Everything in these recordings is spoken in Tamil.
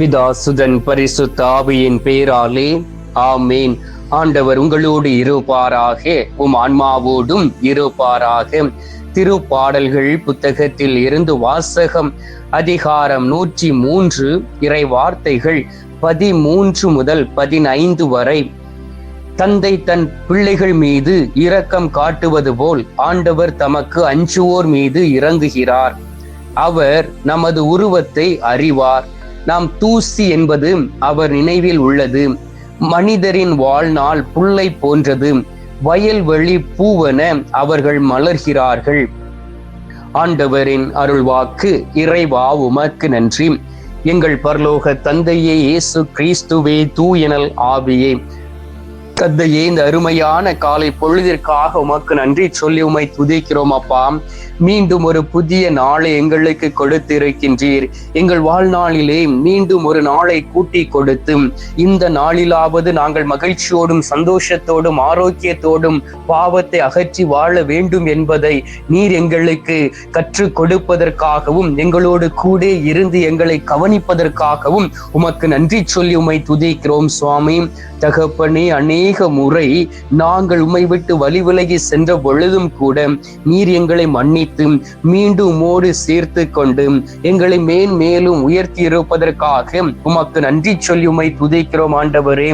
பிதாசுதன் பரிசுத்த ஆவியின் பேராலே ஆமேன். ஆண்டவர் உங்களோடு இருப்பாராக உம் ஆன்மாவோடும் இருப்பாராக. திருப்பாடல்கள் புத்தகத்தில் இருந்து வாசகம் அதிகாரம் நூற்றி மூன்று இறை வார்த்தைகள் பதிமூன்று முதல் பதினைந்து வரை. தந்தை தன் பிள்ளைகள் மீது இரக்கம் காட்டுவது போல் ஆண்டவர் தமக்கு அஞ்சுவோர் மீது இறங்குகிறார். அவர் நமது உருவத்தை அறிவார். நாம் தூசி என்பது அவர் நினைவில் உள்ளது. மனிதரின் வாழ்நாள் புல்லை போன்றது. வயல்வெளி பூவன அவர்கள் மலர்கிறார்கள். ஆண்டவரின் அருள்வாக்கு இறைவா உமக்கு நன்றி. எங்கள் பரலோக தந்தையே இயேசு கிறிஸ்துவே தூயனல் ஆவியே. தந்தையே இந்த அருமையான காலை பொழுதிற்காக உமக்கு நன்றி சொல்லி உமை துதிக்கிறோம் அப்பா. மீண்டும் ஒரு புதிய நாளை எங்களுக்கு கொடுத்திருக்கின்றீர். எங்கள் வாழ்நாளிலே மீண்டும் ஒரு நாளை கூட்டி கொடுத்து இந்த நாளிலாவது நாங்கள் மகிழ்ச்சியோடும் சந்தோஷத்தோடும் ஆரோக்கியத்தோடும் பாவத்தை அகற்றி வாழ வேண்டும் என்பதை நீர் எங்களுக்கு கற்றுக் கொடுப்பதற்காகவும் எங்களோடு கூட இருந்து எங்களை கவனிப்பதற்காகவும் உமக்கு நன்றி சொல்லி உமை துதிக்கிறோம் சுவாமி. தகப்பனே அநேக அநேக முறை நாங்கள் உம்மை விட்டு வழி விலகி சென்ற பொழுதும் கூட நீர் எங்களை மன்னித்து மீண்டும் உமோடு சேர்த்து கொண்டு எங்களை மேன் மேலும் உயர்த்தி இருப்பதற்காக உமக்கு நன்றி சொல்லி உமை துதிக்கிறோம் ஆண்டவரே.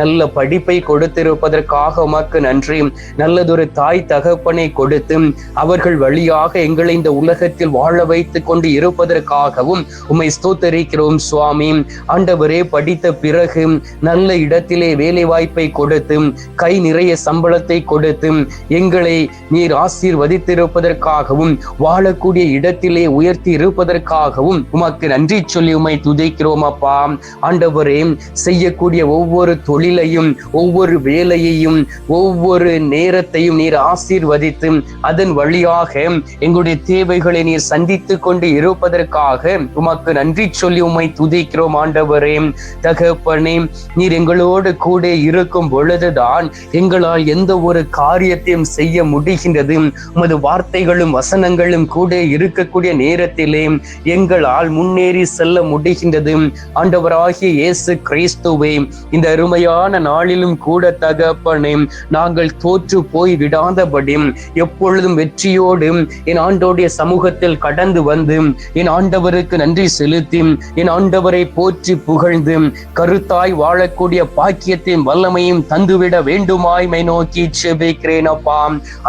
நல்ல படிப்பை கொடுத்திருப்பதற்காக உமக்கு நன்றி. நல்லதொரு தாய் தகப்பனை கொடுத்து அவர்கள் வழியாக எங்களை இந்த உலகத்தில் வாழ வைத்துக் கொண்டு இருப்பதற்காகவும் உமை ஸ்தோத்தரிக்கிறோம் சுவாமி. ஆண்டவரே படித்த பிறகு நல்ல இடத்திலே வேலை வாய்ப்பை கொடுத்து கை நிறைய சம்பளத்தை கொடுத்து எங்களை நீர் ஆசீர்வதித்திருப்பதற்காகவும் வாழக்கூடிய இடத்திலே உயர்த்தி இருப்பதற்காகவும் உமக்கு நன்றி சொல்லி உமை துதைக்கிறோம் அப்பா. ஆண்டவரே செய்யக்கூடிய ஒவ்வொரு தொழிலையும் ஒவ்வொரு வேலையையும் ஒவ்வொரு நேரத்தையும் நீர் ஆசீர்வதித்து அதன் வழியாக எங்களுடைய தேவைகளை நீர் சந்தித்து கொண்டு இருப்பதற்காக உமக்கு நன்றி சொல்லி உமை துதிக்கிறோம் ஆண்டவரே. தகப்பனே நீர் எங்களோடு கூட இருக்கும் பொழுது பொழுதுதான் எங்களால் எந்த ஒரு காரியத்தையும் செய்ய முடிகின்றது. உமது வார்த்தைகளும் வசனங்களும் கூட இருக்கக்கூடிய நேரத்திலே எங்களால் முன்னேறி செல்ல முடிகின்றது. ஆண்டவராகிய இயேசு கிறிஸ்துவே இந்த அருமையான நாளிலும் கூட தகப்பனே நாங்கள் தோற்று போய் விடாதபடி எப்பொழுதும் வெற்றியோடு என் ஆண்டோடைய சமூகத்தில் கடந்து வந்து என் ஆண்டவருக்கு நன்றி செலுத்தி என் ஆண்டவரை போற்றி புகழ்ந்து கருத்தாய் வாழக்கூடிய பாக்கியத்தின் வல்லமையும் வந்துவிட வேண்டுமாய் மை நோக்கி செபிக்கிறேன் அப்பா.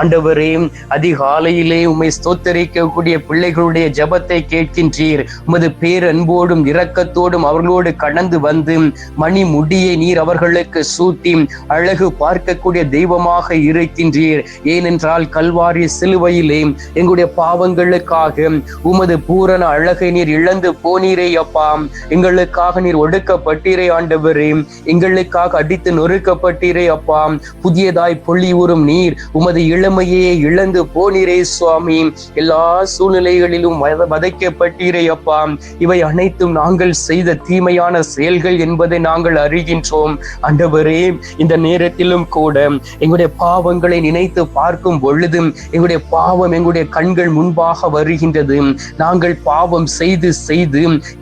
ஆண்டவரே அதிகாலையிலே உம்மை ஸ்தோத்தரிக்கக்கூடிய பிள்ளைகளுடைய ஜபத்தை கேட்கின்றீர். உமது பேரன்போடும் இரக்கத்தோடும் அவர்களோடு கடந்து வந்து மணி முடியை நீர் அவர்களுக்கு சூட்டி அழகு பார்க்கக்கூடிய தெய்வமாக இருக்கின்றீர். ஏனென்றால் கல்வாரி சிலுவையிலே எங்களுடைய பாவங்களுக்காக உமது பூரண அழகை நீர் இழந்து போனீரே அப்பா. எங்களுக்காக நீர் ஒடுக்கப்பட்டீரே ஆண்டவரே. எங்களுக்காக அடித்து நொறுக்கப்பட்ட நொறுக்கப்பட்டீரே அப்பா. புதியதாய் பொழிவுறும் நீர் உமது இளமையே இழந்து போனீரே சுவாமி. எல்லா சூழ்நிலைகளிலும் வதைக்கப்பட்டீரே அப்பா. இவை அனைத்தும் நாங்கள் செய்த தீமையான செயல்கள் என்பதை நாங்கள் அறிகின்றோம். அண்டவரே இந்த நேரத்திலும் கூட எங்களுடைய பாவங்களை நினைத்து பார்க்கும் பொழுதும் எங்களுடைய பாவம் எங்களுடைய கண்கள் முன்பாக வருகின்றது. நாங்கள் பாவம் செய்து செய்து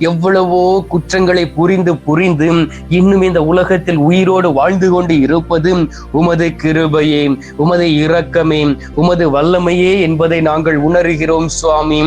எவ்வளவோ குற்றங்களை புரிந்து புரிந்து இன்னும் இந்த உலகத்தில் உயிரோடு வாழ்ந்து கொண்டு இருப்பது உமது கிருபையே உமது இரக்கமே உமது வல்லமையே என்பதை நாங்கள் உணர்கிறோம் சுவாமி.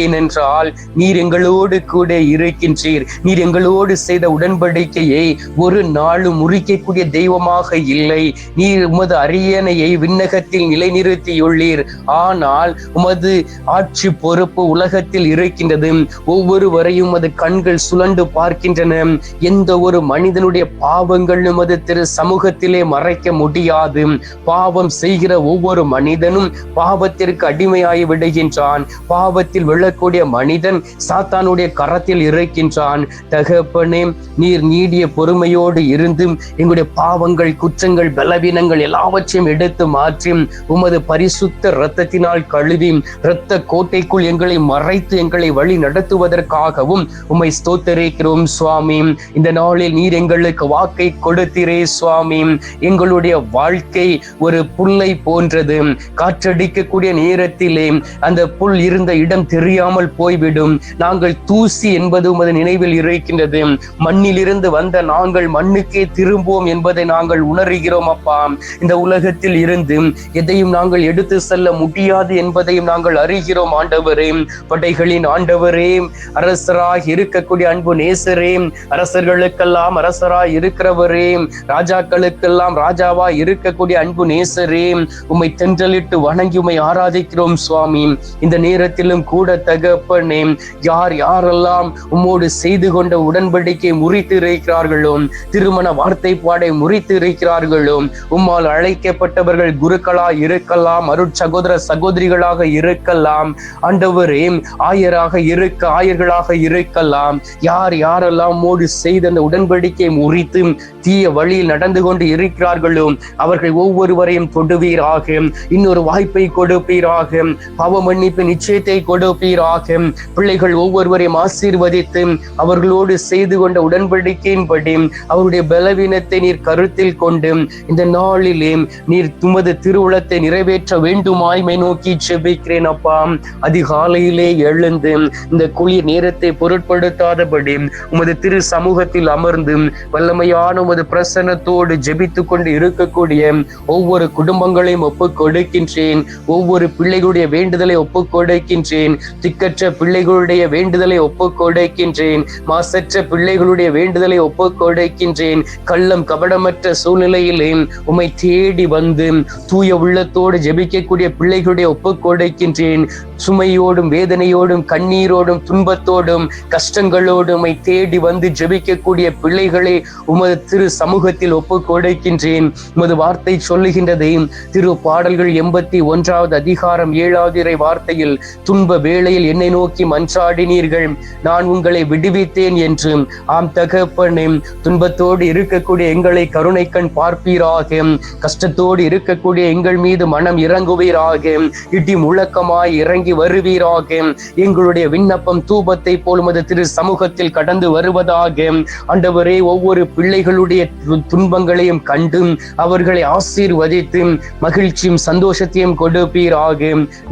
ஏனென்றால் நீர் எங்களோடு கூட இருக்கின்றீர். நீர் எங்களோடு செய்த உடன்படிக்கையை ஒரு நாளும் முறிக்கக்கூடிய தெய்வமாக இல்லை. நீர் உமது அரியணையை விண்ணகத்தில் நிலைநிறுத்தியுள்ளீர். ஆனால் உமது ஆட்சி பொறுப்பு உலகத்தில் இருக்கின்றது. ஒவ்வொருவரையும் அது கண்கள் சுழண்டு பார்க்கின்றன. எந்த ஒரு மனிதனுடைய பாவங்கள் உமது திரு சமூக சமூகத்திலே மறைக்க முடியாது. பாவம் செய்கிற ஒவ்வொரு மனிதனும் பாவத்திற்கு அடிமையாகி விடுகின்றான். பாவத்தில் விழக்கூடிய மனிதன் சாத்தானுடைய கரத்தில் இருக்கின்றான் தகப்பனே நீர் நீடிய பொறுமையோடு இருந்தும் எங்களுடைய பாவங்கள் குற்றங்கள் பலவீனங்கள் எல்லாவற்றையும் எடுத்து மாற்றி உமது பரிசுத்த இரத்தத்தினால் கழுவி இரத்த கோட்டைக்குள் எங்களை மறைத்து எங்களை வழி நடத்துவதற்காகவும் உம்மை ஸ்தோத்தரிக்கிறோம் சுவாமி. இந்த நாளில் நீர் எங்களுக்கு வாக்கை கொடுத்திரே சுவாமி. எங்களுடைய வாழ்க்கை ஒரு புல்லை போன்றது. காற்றடிக்கக்கூடிய நேரத்திலே அந்த புல் இருந்த இடம் தெரியாமல் போய்விடும். நாங்கள் தூசி என்பது உமது நினைவில் இருக்கின்றது மண்ணிலிருந்து வந்த நாங்கள் மண்ணுக்கே திரும்புவோம் என்பதை நாங்கள் உணர்கிறோம் அப்பா. இந்த உலகத்தில் இருந்து எதையும் நாங்கள் எடுத்து செல்ல முடியாது என்பதையும் நாங்கள் அறிகிறோம் ஆண்டவரே. படைகளின் ஆண்டவரே அரசராய் இருக்கக்கூடிய அன்பு நேசரே. அரசர்களுக்கெல்லாம் அரசராய் இருக்கிறவரே. ராஜாக்களுக்கு ராஜாக்களுக்கெல்லாம் ராஜாவா இருக்கக்கூடிய அன்பு நேசரே. உம்மை தென்றலிட்டு வணங்கி உம்மை ஆராதிக்கிறோம் சுவாமி. இந்த நேரத்திலும் கூட தகப்பனே யார் யாரெல்லாம் உம்மோடு செய்து கொண்ட உடன்படிக்கை முறித்து இருக்கிறார்களோ திருமண வார்த்தை பாடை முறித்து இருக்கிறார்களோ உம்மால் அழைக்கப்பட்டவர்கள் குருக்களா இருக்கலாம் அருட் சகோதர சகோதரிகளாக இருக்கலாம் ஆண்டவரே ஆயராக இருக்க ஆயர்களாக இருக்கலாம். யார் யாரெல்லாம் மோடு செய்த அந்த உடன்படிக்கை முறித்து தீய வழியில் நடந்து கொண்டு இருக்கிறார்களோ? அவர்கள் ஒவ்வொருவரையும் தொடுவீராக இன்னொரு வாய்ப்பை கொடுப்பீராக. பாவ மன்னிப்பு நிச்சயத்தை கொடுப்பீராக. பிள்ளைகள் ஒவ்வொருவரையும் ஆசீர்வதித்து அவர்களோடு செய்து கொண்ட உடன்படிக்கையின்படி அவருடைய பலவீனத்தை நீர் கருத்தில் கொண்டு இந்த நாளிலே நீர் துமது திருவுளத்தை நிறைவேற்ற வேண்டுமாய்மை நோக்கி செபிக்கிறேன் அப்பா. அதிகாலையிலே எழுந்து இந்த குளிர் நேரத்தை பொருட்படுத்தாதபடி உமது திரு சமூகத்தில் அமர்ந்து வல்லமையான உமது பிரசன்னத்தோடு ஜெபித்து கொண்டு இருக்கக்கூடிய ஒவ்வொரு குடும்பங்களையும் ஒப்புக் கொடுக்கின்றேன் ஒவ்வொரு பிள்ளைகளுடைய வேண்டுதலை ஒப்புக் கொடுக்கின்றேன் திக்கற்ற பிள்ளைகளுடைய வேண்டுதலை ஒப்புக் கொடுக்கின்றேன் மாசற்ற பிள்ளைகளுடைய வேண்டுதலை ஒப்புக் கொடுக்கின்றேன் கள்ளம் கபடமற்ற சூழ்நிலையிலே உமை தேடி வந்து தூய உள்ளத்தோடு ஜெபிக்கக்கூடிய பிள்ளைகளுடைய ஒப்புக் கொடுக்கின்றேன் சுமையோடும் வேதனையோடும் கண்ணீரோடும் துன்பத்தோடும் கஷ்டங்களோடும் உமை தேடி வந்து ஜெபிக்கக்கூடிய பிள்ளைகளை உமது திரு சமூகத்தில் ஒப்புக் கொடு கொடுக்கின்றேன். உமது வார்த்தை சொல்லுகின்றதை. திரு பாடல்கள் எண்பத்தி ஒன்றாவது அதிகாரம் ஏழாவது இறை வார்த்தையில் துன்ப வேளையில் என்னை நோக்கி மன்றாடினீர்கள். நான் உங்களை விடுவித்தேன் என்று. ஆம் தகப்பனே துன்பத்தோடு இருக்கக்கூடிய எங்களை கருணை கண் பார்ப்பீராக. கஷ்டத்தோடு இருக்கக்கூடிய எங்கள் மீது மனம் இறங்குவீராக. இடி முழக்கமாய் இறங்கி வருவீராக. எங்களுடைய விண்ணப்பம் தூபத்தை போல் திரு சமூகத்தில் கடந்து வருவதாக. அண்டவரே ஒவ்வொரு பிள்ளைகளுடைய துன்பங்களை துன்பங்களையும் கண்டும் அவர்களை ஆசீர்வதித்து மகிழ்ச்சியும் சந்தோஷத்தையும் கொடுப்பீராக.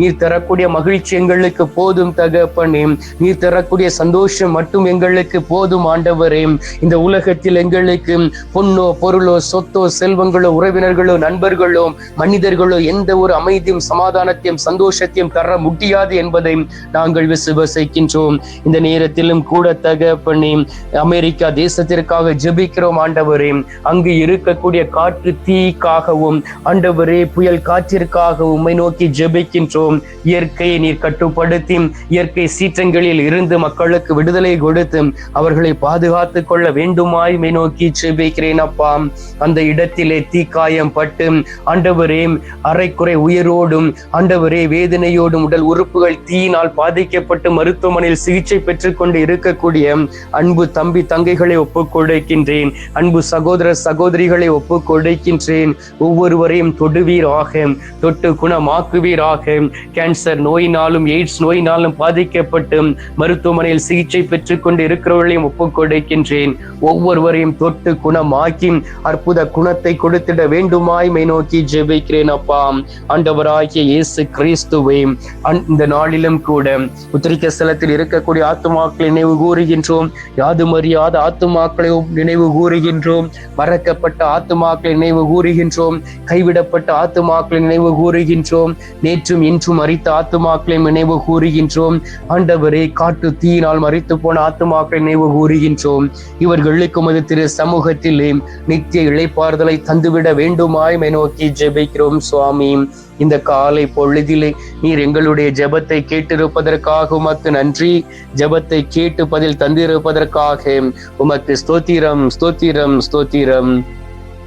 நீர் தரக்கூடிய மகிழ்ச்சி எங்களுக்கு போதும் தகப்பனே. நீர் தரக்கூடிய சந்தோஷம் மட்டும் எங்களுக்கு போதும் ஆண்டவரே. இந்த உலகத்தில் எங்களுக்கு பொண்ணோ பொருளோ சொத்தோ செல்வங்களோ உறவினர்களோ நண்பர்களோ மனிதர்களோ எந்த ஒரு அமைதியும் சமாதானத்தையும் சந்தோஷத்தையும் தர முடியாது என்பதை நாங்கள் விசுவசிக்கின்றோம். இந்த நேரத்திலும் கூட தகப்பனே அமெரிக்கா தேசத்திற்காக ஜெபிக்கிறோம் ஆண்டவரே. அங்கு இருக்க இருக்கக்கூடிய காற்று தீக்காகவும் ஆண்டவரே புயல் காற்றிற்காகவும் உம்மை நோக்கி ஜெபிக்கின்றோம். இயற்கையை நீர் கட்டுப்படுத்தி இயற்கை சீற்றங்களில் இருந்து மக்களுக்கு விடுதலை கொடுத்து அவர்களை பாதுகாத்து கொள்ள வேண்டுமாய் மை நோக்கி ஜெபிக்கிறேன் அப்பா. அந்த இடத்திலே தீக்காயம் பட்டு ஆண்டவரே அரைக்குறை உயிரோடும் ஆண்டவரே வேதனையோடும் உடல் உறுப்புகள் தீயினால் பாதிக்கப்பட்டு மருத்துவமனையில் சிகிச்சை பெற்றுக்கொண்டு இருக்கக்கூடிய அன்பு தம்பி தங்கைகளை ஒப்புக் கொடுக்கின்றேன் அன்பு சகோதர சகோதரிகள் ஒப்புக் கொடுக்கின்றேன் ஒவ்வொருவரையும் தொடுவீராக தொட்டு குணமாக்குவீராக. கேன்சர் நோயினாலும் எய்ட்ஸ் நோயினாலும் பாதிக்கப்பட்டு மருத்துவமனையில் சிகிச்சை பெற்றுக் கொண்டு இருக்கிறவர்களையும் ஒப்பு கொடுக்கின்றேன் ஒவ்வொருவரையும் தொட்டு குணமாக்கி அற்புத குணத்தை கொடுத்திட வேண்டுமாய் மை நோக்கி ஜெபிக்கிறேன் அப்பா. ஆண்டவராகிய இயேசு கிறிஸ்துவை இந்த நாளிலும் கூட உத்திரிக்க ஸ்தலத்தில் இருக்கக்கூடிய ஆத்துமாக்களை நினைவு கூறுகின்றோம். யாதும் அறியாத ஆத்துமாக்களை நினைவு கூறுகின்றோம். மறக்கப்பட்ட கைவிடப்பட்ட ஆத்துமாக்களை நினைவு கூறுகின்றோம். கைவிடப்பட்ட ஆத்துமாக்களை நினைவு கூறுகின்றோம். நேற்றும் இன்றும் மறித்த ஆத்துமாக்களை நினைவு கூறுகின்றோம். ஆண்டவரே காட்டு தீயினால் மறித்து போன ஆத்துமாக்களை நினைவு கூறுகின்றோம். இவர்களுக்கு மது திரு சமூகத்திலே நித்திய இழைப்பாறுதலை தந்துவிட வேண்டுமாய் நோக்கி ஜெபிக்கிறோம் சுவாமி. இந்த காலை பொழுதிலே நீர் எங்களுடைய ஜெபத்தை கேட்டிருப்பதற்காக உமக்கு நன்றி. ஜெபத்தை கேட்டு பதில் தந்திருப்பதற்காக உமக்கு ஸ்தோத்திரம் ஸ்தோத்திரம் ஸ்தோத்திரம்.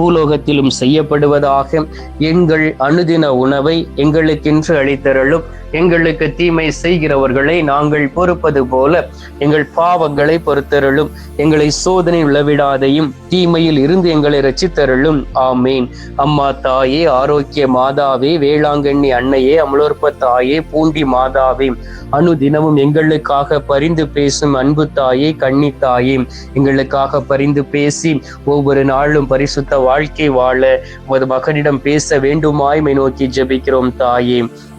பூலோகத்திலும் செய்யப்படுவதாக எங்கள் அனுதின உணவை எங்களுக்கென்று அளித்தருளும். எங்களுக்கு தீமை செய்கிறவர்களை நாங்கள் பொறுப்பது போல எங்கள் பாவங்களை பொறுத்தருளும். எங்களை சோதனை உளவிடாதையும் தீமையில் இருந்து எங்களை ரச்சித்தருளும் ஆமேன். அம்மா தாயே ஆரோக்கிய மாதாவே வேளாங்கண்ணி அன்னையே அமலோற்ப தாயே பூண்டி மாதாவே அனுதினமும் எங்களுக்காக பரிந்து பேசும் அன்பு தாயே கன்னி தாயே எங்களுக்காக பரிந்து பேசி ஒவ்வொரு நாளும் பரிசுத்த வாழ்க்கை வாழ உமது மகனிடம் பேச வேண்டுமாய் நோக்கி ஜெபிக்கிறோம் தாயே.